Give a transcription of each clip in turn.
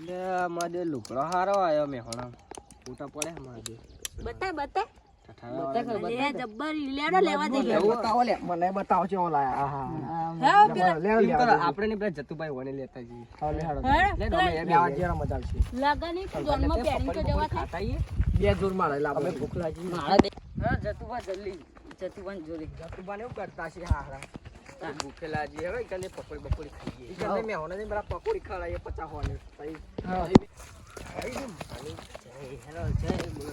એટલે મારે લુકડો હારો આવ્યો મેં હણા ફોટા પડે મારે બતા બતા. આપણે પેલા જતુભાઈ વણી લેતા જઈએ. હા, લે હાડો. હા? લે ગમે એમ લેવા જરા મજા આવશે. લગની જોનમાં પહેરીને તો જવા થાય ખાતા બે જોર મારે ભૂખ લાગી. મારા દે હા જતુભા જલ્દી. જતુભાઈ જોડે. જતુબાને એવું કરતા છે હા હા. ભૂખે જી હવે કને પકોડી બકોડી ખાઈએ. કને મેં હોને પેલા પકોડી ખવડાવીએ પચાસ હોને. તઈ હેલો જય બોલો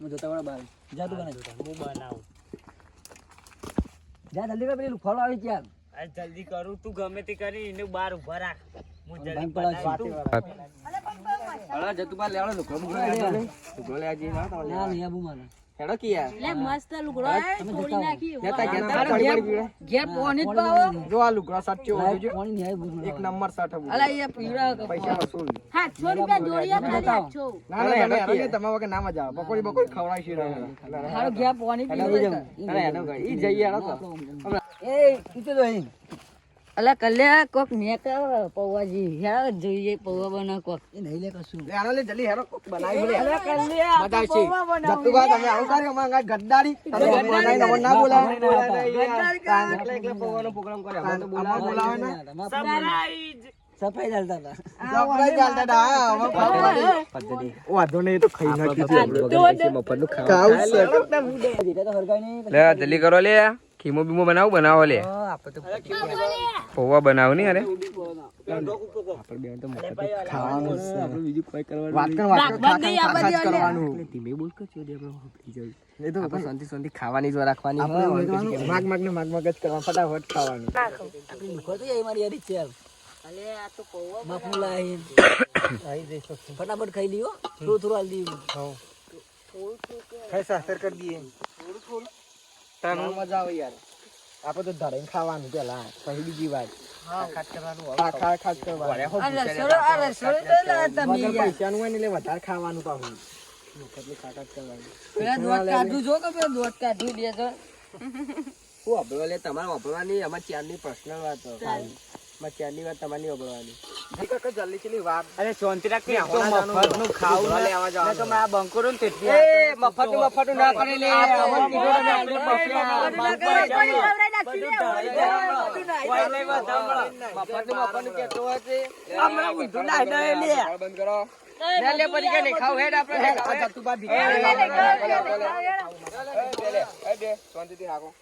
હું. જોતા વાળા બાર જા તું બને હું બનાવું જા જલ્દી પેલું ફળ આવી ક્યાં જલ્દી કરું તું ગમે તે કરી એને બહાર ઊભા રાખ. એક નંબર સાઠ અલા એ પીવડા પૈસા વસૂલ સાતસો રૂપિયા જોડિયા ખાલી સાતસો ના ના તમે તમારા વગર આવે. બકોડી. ઈ જઈએ એ તો અહીં. અલા કલ્યા કોક મેં કર પૌવાજી હેર જોઈએ પૌવા બના કોક. એ નહીં લે કશું. આનો લે જલ્દી હેડો કોક બનાવી લે. અલા કલ્યા મજા આવશે જતુભા તમે આવું કર્યું અમારા ગાય ગદ્દારી. તમે બનાવી નવો ના કા એટલે એટલે પૌવાનો પ્રોગ્રામ કરે અમે તો અમાર બોલાવે ને. સફાઈ. ચાલતા હતા. સફાઈ ચાલતા હતા. અમે પદ્ધતિ. વાંધો નહીં તો ખાઈ નાખ્યું મફતનું ખાવા. લે જલ્દી કરો લે. ખીમો બીમો બનાવું બનાવો લે. પૌવા બનાવું નહીં અરે ખાવાનું જ રાખવાની આપણે હોય. ઉમેદવાનું માગ માગ ને માગ માગ જ કરવાનું ફટાફટ ખાવાનું. અલે આ તો પૌવા બાપુ લાઈન ફટાફટ ખાઈ લીયો. થોડું થોડું હાલ દીધું ખાઈ સાસર કરી દઈએ. તાનું મજા આવે યાર. આપણે તો ધડાઈને ખાવાનું પેલા પછી બીજી વાત. ને વધારે ખાવાનું પાછું તમારે વાપરવાની અમારે ચારની પર્સનલ વાત ચારની વાત તમારી અભળવાની જલ્દી ચલી વાત. અરે શાંતિ રાખ ને તો મફતનું ખાવું ના. લેવા જાવ તો મારા બંકોરો ને તેટલી એ મફતનું મફતનું ના કરે લે.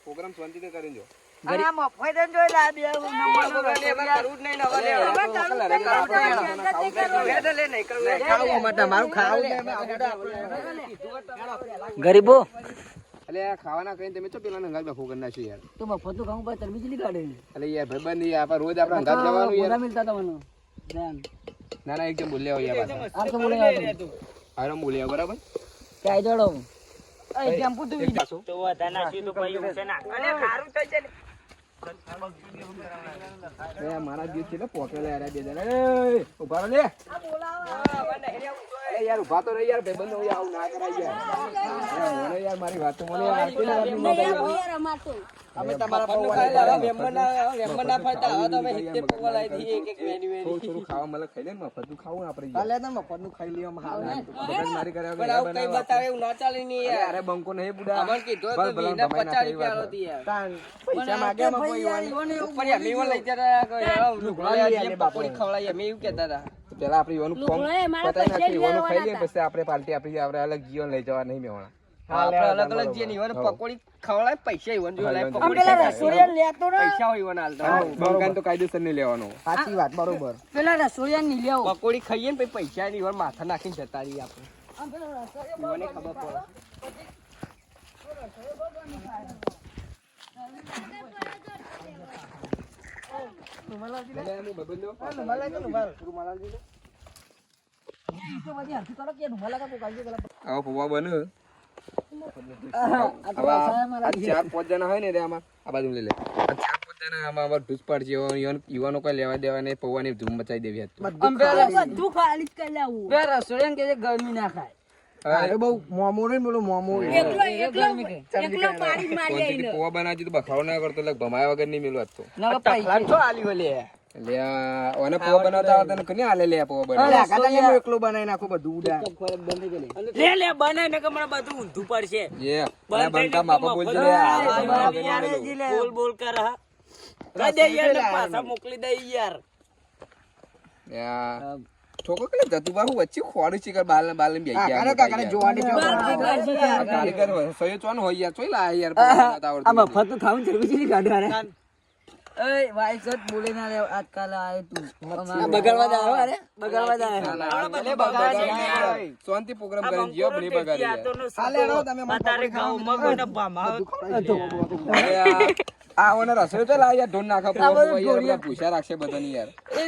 પ્રોગ્રામ શાંતિથી કરીને જો. ગરીબો. અલે આ ખાવાના કહીને તમે તો પેલા હંગાત બફો કરી નાખ્યું યાર? તો મફતનું ખાવું ભાઈ બીજલી કાઢે. અલે યાર ભાઈબંધ આપણે રોજ આપણે હંગાત જવાનું યાર. મિલતા તમને. ધ્યાન. ના ના એકદમ બોલ્યા હોય યાર આ તો બોલે હારો બોલ્યા બરાબર? ક્યાંય જોડો. કેમ પાછો. તો વધારે નાખ્યું તો પછી છે ના. એ મારા ગીત છે પોકેલા યાર બે જણા. એ, ઊભા રહો લે. યાર ઊભા તો રહી યાર ભાઈબંધો આવું ના કરાય યાર. મને યાર મારી વાત તો મને યાર આવતી ને આવે. યાર તો અમે તમારા પૌવા ખાઈ લે, લઈ હવે મેમ્બરના- હવે તો અમે હિતે પૌવા લાવી દઈએ એક એક વેની વેની. થોડું થોડું ખાવા મળે ખાઈ લે ને મફતનું ખાવું આપણે યાર. કાલે તો મફતનું ખાઈ લઈએ અમે હાલ ના. ચાલે ની યાર. અરે બંકો નહીં બુડા. ભલ ભલ ભમાઈ ના ખાઈ વાત. તાન પૈસા માગે અમે કોઈ તો પેલા આપણે યુવાનું ફોર્મ પૈસા નાખીએ, યુવાનું ખાઈ લઈએ પછી આપણે પાર્ટી આપણી આપણે અલગ જીવન લઈ જવા નહીં મેવાના અલગ અલગ જીવન. યુવાને પકોડી ખવડાવે પૈસા યુવાન જોડે લાવે, પકોડી પેલા રસોડિયા લેતો ને. પૈસા હોય યુવાને હાલતા. બંકાને તો કાયદેસર નહીં લેવાનો. સાચી વાત બરોબર. પેલા રસોડિયા ની લેવો. પકોડી ખાઈએ ને પછી પૈસા ની માથા નાખીને જતા રહીએ આપણે. યુવાને ખબર પડે. એટલે એમ ચાર પાંચ જણા હોય ને એટલે આમાં આ બાજુ લઈ લે. ચાર પાંચ જણા આમાં આમાં ઢૂસ પાડશે યુવાનો કોઈ લેવા દેવા નહીં પૌવાની ધૂમ મચાવી દેવી હતી બધું ખાલી. જ કરી લેવું પેલા રસોડિયા કે ગરમી ના ખાય. અરે બહુ મોમો ને બોલો મોમો એકલો એકલો એકલો પાડી મારી તો બખાડો ના કરતો એટલે ભમાયા વગર નહીં મેલું આજ તો. પૈસા આલી વલે. ઓને પૌવા બનાવતા આવતા ને કોને હાલે લે આ પૌવા કાકા એકલો બનાવી નાખું બધું ઉડા લે. લે બને ને કે બધું ઊંધું પડશે. જે આ બંકા માપા બોલજે લે આ બનાવવા દે મારેલું. બોલ બોલ કર હા. કહી યાર પાછા મોકલી દે યાર. લે આ ઠોકો કે જતું વચ્ચે ખોડું છે કે બાલ બાલ બેસી ગયા કાકા કાકા જોવા કારીગર હોય સયો ચોન હોય યાર ચોઈ લાયા યાર નથી. એ ભાઈ સત બોલે ના રે આજકાલ આય તું. બગાડવા જ આવો અરે? બગાડવા ના, ના, ભલે બગાડે યાર. શાંતિ પ્રોગ્રામ કરી જીઓ ભલે બગાડે સાલે તારે તમે મતારે ભામા મગો રસોઈ તો યાર નાખા યાર રાખશે બધાની યાર. એ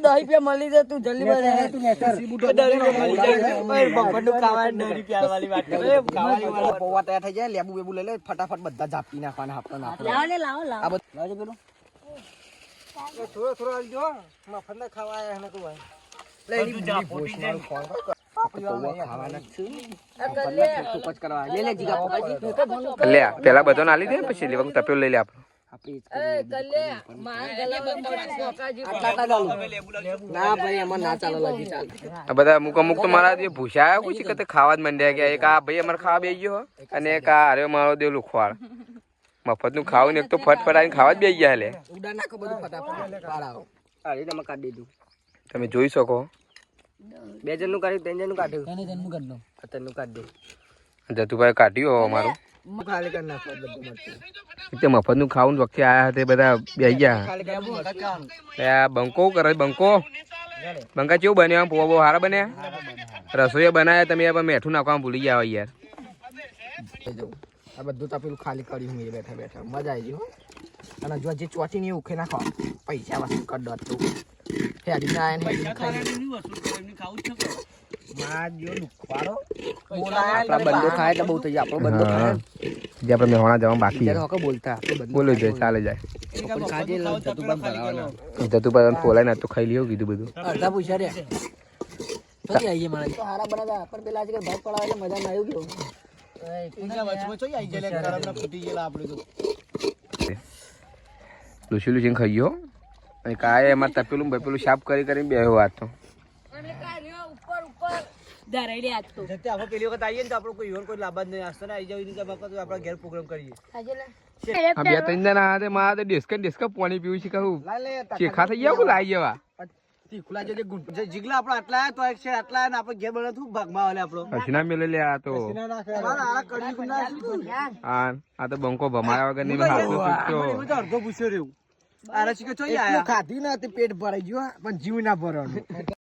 દહીં રૂપિયા મળી જાય તું જલ્દી પૌવા તૈયાર થઈ જાય લેબુ બેબુ લઈ લે ફટાફટ બધા ઝાપી નાખવાના આપણને આપણે લાવો ને લાવો લાવો. થોડો થોડો આવજો મફત ખાવા કોઈ પેલા બધો ના લીધે પછી લેવા તપ્યો લઈ લે. આપણે મારા ગલામાં મોકાજી ના ભાઈ એમાં ના ચાલે લગી ચાલે આ બધા અમુક અમુક તો મારા ભૂસા આવ્યા કોઈ છે ખાવા જ મંડ્યા કે એક આ ભાઈ અમારે ખાવા બે ગયો અને એક આ હારે મારો દેવ લુખવાડ મફતનું ખાવું ને એક તો ફટ ફટાઈને ખાવા જ બે ગયા લે. ઉડા નાખો બધું ફટાફટ. અરે તમે કાઢી દીધું. તમે જોઈ શકો. બે જણનું કાઢ્યું ત્રણ જણનું કાઢ્યું. ત્રણ જણનું કાઢ દો. ત્રણનું કાઢ દે. જતુભાઈ કાઢ્યું હવે અમારું. મફતનું કરી નાખો બધું મરચું તે મફતનું ખાવું વખતે આયા હતા બધા બે ગયા. આ બંકો કરે બંકો. બંકા કેવું બન્યો આમ? પોવા બહુ સારા બન્યા? રસોઈ બનાવ્યા તમે મેઠું નાખવા ભૂલી ગયા હોય યાર. જવું. આ બધું તપેલું ખાલી કર્યું મેં બેઠા બેઠા. મજા આવી ગઈ હો. અને જો જે ચોટી ને એ નાખો. પૈસા વસૂલ કરી દો તું. હેડી ના એને તો. અડધા પૂછ્યા રે. આવીએ મારા હારા બનાવ્યા પણ પેલા આજે ભાગ પડાવે મજા ના આવ્યું કેવું લૂસી લૂસીને ખાઈ ગયો અને કાંઈ એમાં તપેલું ને બપેલું સાફ કરી કરીને બેહ્યો વાત તો. અને કાઢ્યો ઉપર ઉપર. ધરાઈ આજ તો. જતે આપણે પેલી વખત આવીએ ને તો આપણો કોઈ યોર કોઈ લાભ જ નહીં. આવી જાવ એની આપણે તો આપણા ઘેર પ્રોગ્રામ કરીએ. આજે લે. આ બે ત્રણ જણા હાથે મારા ડેસ્ક ડેસ્ક પાણી પીવું છે કહું. ચેખા થઈ ગયા લાઈ જવા. ખુલા જે જે જીગલા આપણો આટલા તો એક છે આટલા ને આપણે ઘેર બને તું ભાગમાં આલે આપણો? હસીના મેલે લે આ તો. આ કડી ગુંડા શું આ આ તો બંકો ભમાયા વગર નહીં હાથો તૂટ્યો એમાં તો અડધો પૂછ્યો રહ્યું. આ રસી કે ચોઈ આયા? ખાધી ના તે પેટ ભરાઈ ગયો પણ જીવ ના ભરવાનું.